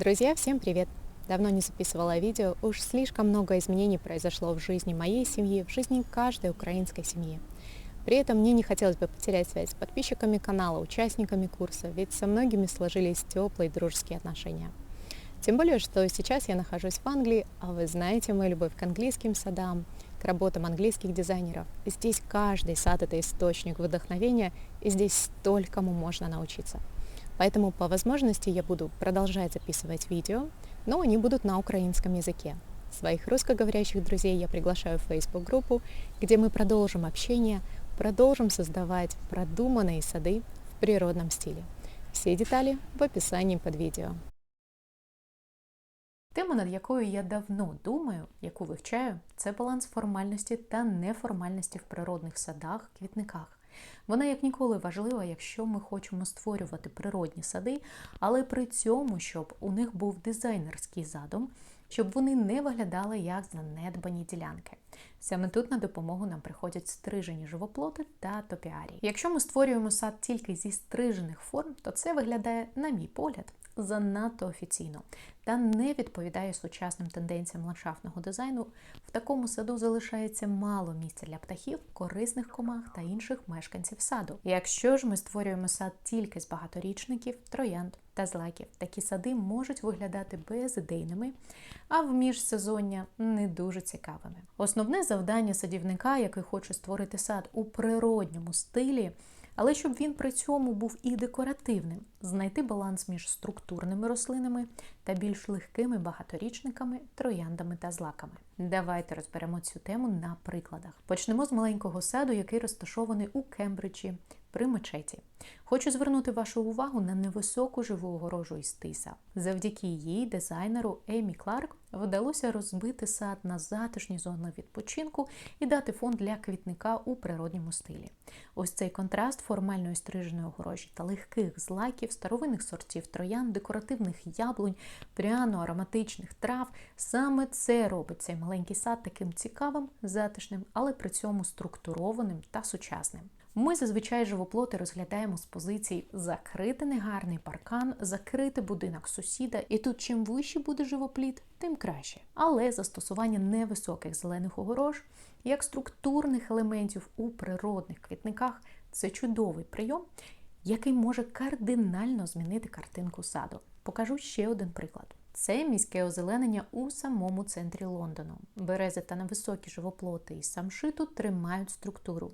Друзья, всем привет! Давно не записывала видео, уж слишком много изменений произошло в жизни моей семьи, в жизни каждой украинской семьи. При этом мне не хотелось бы потерять связь с подписчиками канала, участниками курса, ведь со многими сложились теплые дружеские отношения. Тем более, что сейчас я нахожусь в Англии, а вы знаете мою любовь к английским садам, к работам английских дизайнеров. Здесь каждый сад – это источник вдохновения, и здесь столькому можно научиться. Поэтому по возможности я буду продолжать записывать видео, но они будут на украинском языке. Своих русскоговорящих друзей я приглашаю в Facebook-группу, где мы продолжим общение, продолжим создавать продуманные сады в природном стиле. Всі деталі в описанні під відео. Тема, над якою я давно думаю, яку вивчаю, це баланс формальності та неформальності в природних садах, квітниках. Вона як ніколи важлива, якщо ми хочемо створювати природні сади, але при цьому, щоб у них був дизайнерський задум, щоб вони не виглядали як занедбані ділянки. Саме тут на допомогу нам приходять стрижені живоплоти та топіарії. Якщо ми створюємо сад тільки зі стрижених форм, то це виглядає, на мій погляд, занадто офіційно та не відповідає сучасним тенденціям ландшафтного дизайну. В такому саду залишається мало місця для птахів, корисних комах та інших мешканців саду. Якщо ж ми створюємо сад тільки з багаторічників, троянд та злаків, такі сади можуть виглядати безідейними, а в міжсезоння не дуже цікавими. Основне завдання садівника, який хоче створити сад у природньому стилі але щоб він при цьому був і декоративним, знайти баланс між структурними рослинами та більш легкими багаторічниками, трояндами та злаками. Давайте розберемо цю тему на прикладах. Почнемо з маленького саду, який розташований у Кембриджі при мечеті. Хочу звернути вашу увагу на невисоку живу огорожу із тиса. Завдяки її дизайнеру Емі Кларк вдалося розбити сад на затишні зони відпочинку і дати фон для квітника у природньому стилі. Ось цей контраст формальної стриженої огорожі та легких злаків, старовинних сортів троян, декоративних яблунь, пряно-ароматичних трав. Саме це робить цей маленький сад таким цікавим, затишним, але при цьому структурованим та сучасним. Ми зазвичай живоплоти розглядаємо з позицій закрити негарний паркан, закрити будинок сусіда, і тут чим вищий буде живопліт, тим краще. Але застосування невисоких зелених огорож як структурних елементів у природних квітниках це чудовий прийом, який може кардинально змінити картинку саду. Покажу ще один приклад. Це міське озеленення у самому центрі Лондону. Берези та невисокі живоплоти із самшиту тримають структуру.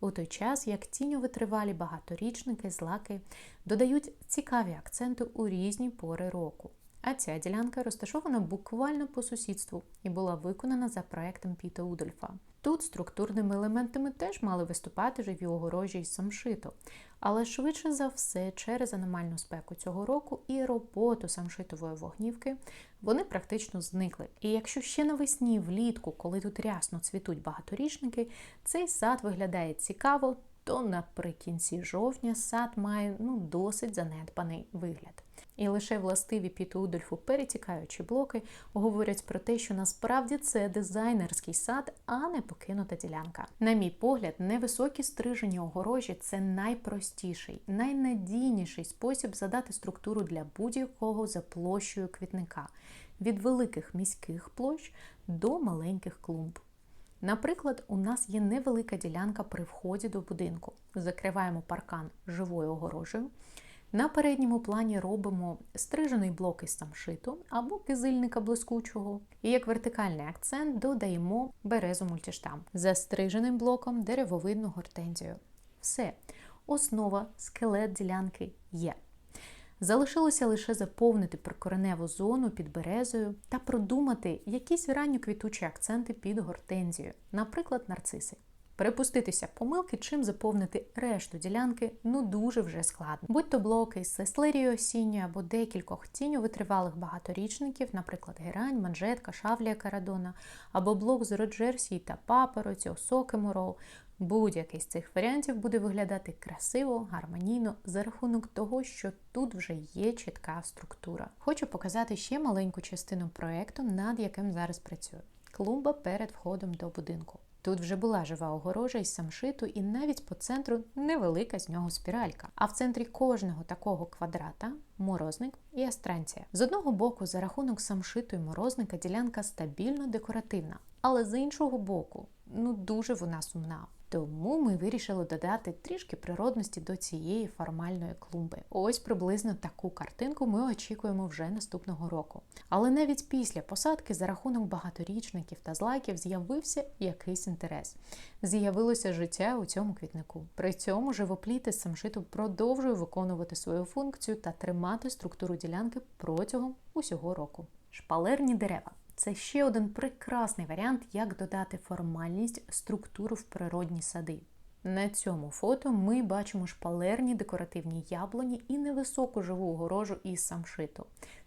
У той час, як тіньовитривалі багаторічники, злаки додають цікаві акценти у різні пори року. А ця ділянка розташована буквально по сусідству і була виконана за проектом Піта Удольфа. Тут структурними елементами теж мали виступати живі огорожі із самшиту, але швидше за все, через аномальну спеку цього року і роботу самшитової вогнівки вони практично зникли. І якщо ще навесні, влітку, коли тут рясно цвітуть багаторічники, цей сад виглядає цікаво, то наприкінці жовтня сад має ну, досить занедбаний вигляд. І лише властиві Піту Удольфу перетікаючі блоки говорять про те, що насправді це дизайнерський сад, а не покинута ділянка. На мій погляд, невисокі стрижені огорожі це найпростіший, найнадійніший спосіб задати структуру для будь-якого за площею квітника від великих міських площ до маленьких клумб. Наприклад, у нас є невелика ділянка при вході до будинку. Закриваємо паркан живою огорожею. На передньому плані робимо стрижений блок із самшиту або кизильника блискучого. І як вертикальний акцент додаємо березу мультиштам за стриженим блоком деревовидну гортензію. Все, основа, скелет ділянки є. Залишилося лише заповнити прикореневу зону під березою та продумати якісь ранньоквітучі акценти під гортензію, наприклад, нарциси. Перепуститися помилки, чим заповнити решту ділянки, ну дуже вже складно. Будь то блоки з сеслерії осінньої або декількох тіньо витривалих багаторічників, наприклад, герань, манжетка, шавлія карадона, або блок з роджерсії та папороті, осоки мороу. Будь-який з цих варіантів буде виглядати красиво, гармонійно за рахунок того, що тут вже є чітка структура. Хочу показати ще маленьку частину проєкту, над яким зараз працюю. Клумба перед входом до будинку. Тут вже була жива огорожа із самшиту, і навіть по центру невелика з нього спіралька. А в центрі кожного такого квадрата морозник і астранція. З одного боку, за рахунок самшиту і морозника ділянка стабільно декоративна, але з іншого боку, ну дуже вона сумна. Тому ми вирішили додати трішки природності до цієї формальної клумби. Ось приблизно таку картинку ми очікуємо вже наступного року. Але навіть після посадки за рахунок багаторічників та злаків з'явився якийсь інтерес. З'явилося життя у цьому квітнику. При цьому живопліти з самшиту продовжує виконувати свою функцію та тримати структуру ділянки протягом усього року. Шпалерні дерева. Це ще один прекрасний варіант, як додати формальність структуру в природні сади. На цьому фото ми бачимо шпалерні декоративні яблуні і невисоку живу огорожу із самшиту.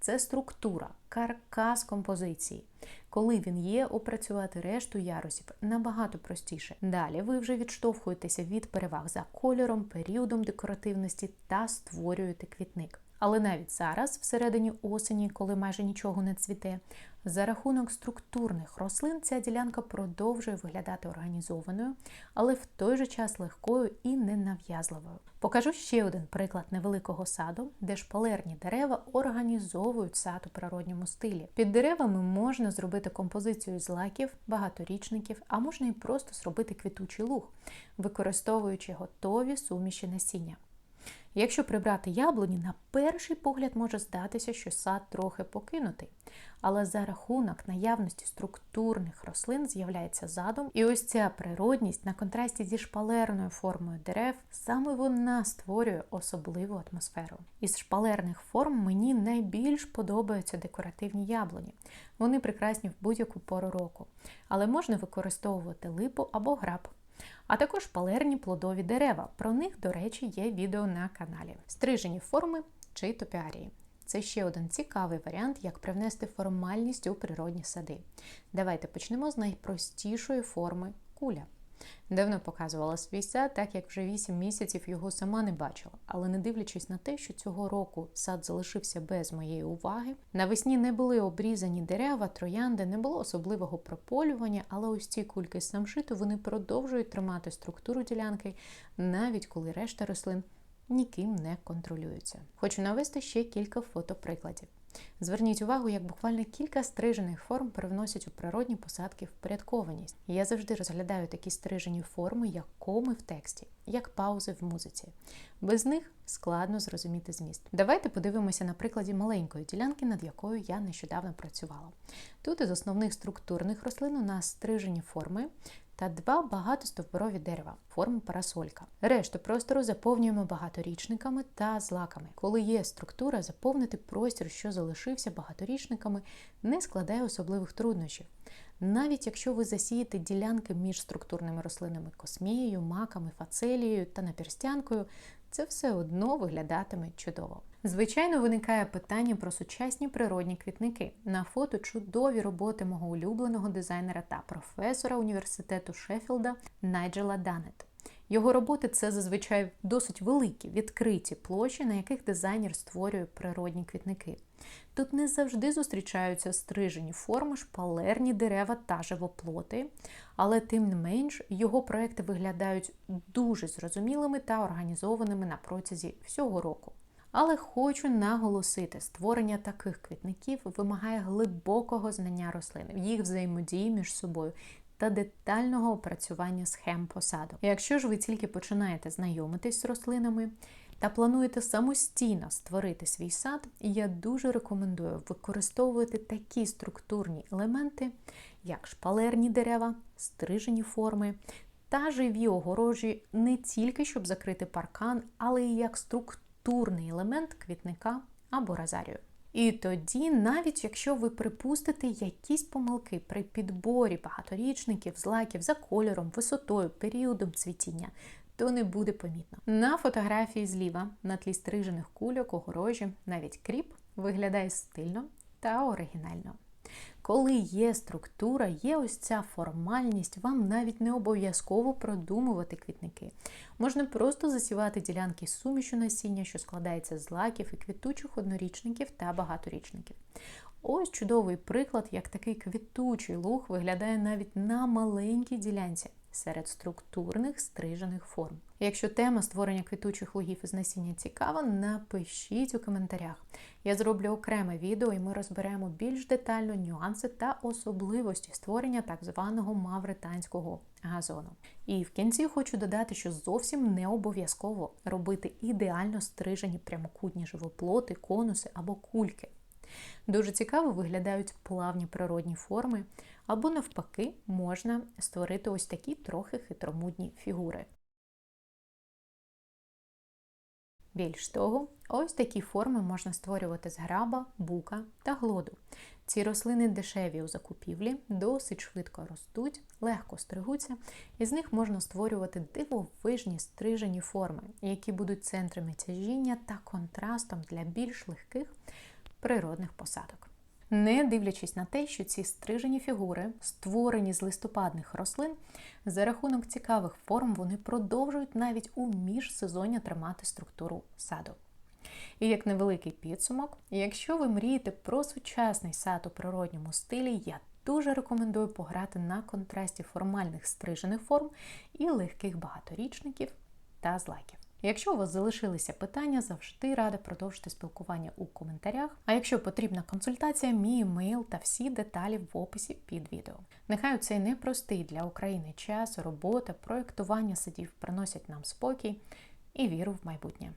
Це структура, каркас композиції. Коли він є, опрацювати решту ярусів набагато простіше. Далі ви вже відштовхуєтеся від переваг за кольором, періодом декоративності та створюєте квітник. Але навіть зараз, всередині осені, коли майже нічого не цвіте, за рахунок структурних рослин ця ділянка продовжує виглядати організованою, але в той же час легкою і ненав'язливою. Покажу ще один приклад невеликого саду, де шпалерні дерева організовують сад у природньому стилі. Під деревами можна зробити композицію з лаків, багаторічників, а можна і просто зробити квітучий луг, використовуючи готові суміші насіння. Якщо прибрати яблуні, на перший погляд може здатися, що сад трохи покинутий. Але за рахунок наявності структурних рослин з'являється задум, і ось ця природність на контрасті зі шпалерною формою дерев, саме вона створює особливу атмосферу. Із шпалерних форм мені найбільш подобаються декоративні яблуні. Вони прекрасні в будь-яку пору року, але можна використовувати липу або граб а також палерні плодові дерева. Про них, до речі, є відео на каналі. Стрижені форми чи топіарії. Це ще один цікавий варіант, як привнести формальність у природні сади. Давайте почнемо з найпростішої форми куля. Давно показувала свій сад, так як вже 8 місяців його сама не бачила. Але не дивлячись на те, що цього року сад залишився без моєї уваги. Навесні не були обрізані дерева, троянди, не було особливого прополювання, але ось ці кульки з самшиту вони продовжують тримати структуру ділянки, навіть коли решта рослин ніким не контролюються. Хочу навести ще кілька фотоприкладів. Зверніть увагу, як буквально кілька стрижених форм привносять у природні посадки впорядкованість. Я завжди розглядаю такі стрижені форми, як коми в тексті, як паузи в музиці. Без них складно зрозуміти зміст. Давайте подивимося на прикладі маленької ділянки, над якою я нещодавно працювала. Тут із основних структурних рослин у нас стрижені форми та два багатостовбурові дерева, форми парасолька. Решту простору заповнюємо багаторічниками та злаками. Коли є структура, заповнити простір, що залишився багаторічниками, не складає особливих труднощів. Навіть якщо ви засієте ділянки між структурними рослинами космією, маками, фацелією та наперстянкою, це все одно виглядатиме чудово. Звичайно, виникає питання про сучасні природні квітники. На фото чудові роботи мого улюбленого дизайнера та професора університету Шеффілда Найджела Данет. Його роботи це зазвичай досить великі, відкриті площі, на яких дизайнер створює природні квітники. Тут не завжди зустрічаються стрижені форми, шпалерні дерева та живоплоти, але тим не менш його проекти виглядають дуже зрозумілими та організованими на протязі всього року. Але хочу наголосити, створення таких квітників вимагає глибокого знання рослин, їх взаємодії між собою та детального опрацювання схем посаду. Якщо ж ви тільки починаєте знайомитись з рослинами та плануєте самостійно створити свій сад, я дуже рекомендую використовувати такі структурні елементи, як шпалерні дерева, стрижені форми. Та живі огорожі не тільки щоб закрити паркан, але й як структурний елемент квітника або розарію. І тоді, навіть якщо ви припустите якісь помилки при підборі багаторічників, злаків за кольором, висотою, періодом цвітіння, то не буде помітно. На фотографії зліва на тлі стрижених кульок, огорожі, навіть кріп виглядає стильно та оригінально. Коли є структура, є ось ця формальність, вам навіть не обов'язково продумувати квітники. Можна просто засівати ділянки з сумішю насіння, що складається з лаків і квітучих однорічників та багаторічників. Ось чудовий приклад, як такий квітучий луг виглядає навіть на маленькій ділянці серед структурних стрижених форм. Якщо тема створення квітучих лугів із насіння цікава, напишіть у коментарях. Я зроблю окреме відео і ми розберемо більш детально нюанси та особливості створення так званого мавританського газону. І в кінці хочу додати, що зовсім не обов'язково робити ідеально стрижені прямокутні живоплоти, конуси або кульки. Дуже цікаво виглядають плавні природні форми, або навпаки, можна створити ось такі трохи хитромудні фігури. Більш того, ось такі форми можна створювати з граба, бука та глоду. Ці рослини дешеві у закупівлі, досить швидко ростуть, легко стригуться, і з них можна створювати дивовижні стрижені форми, які будуть центрами тяжіння та контрастом для більш легких природних посадок. Не дивлячись на те, що ці стрижені фігури, створені з листопадних рослин, за рахунок цікавих форм вони продовжують навіть у міжсезоння тримати структуру саду. І як невеликий підсумок, якщо ви мрієте про сучасний сад у природньому стилі, я дуже рекомендую пограти на контрасті формальних стрижених форм і легких багаторічників та злаків. Якщо у вас залишилися питання, завжди рада продовжити спілкування у коментарях. А якщо потрібна консультація, мій емейл та всі деталі в описі під відео. Нехай у цей непростий для України час, робота, проєктування садів приносять нам спокій і віру в майбутнє.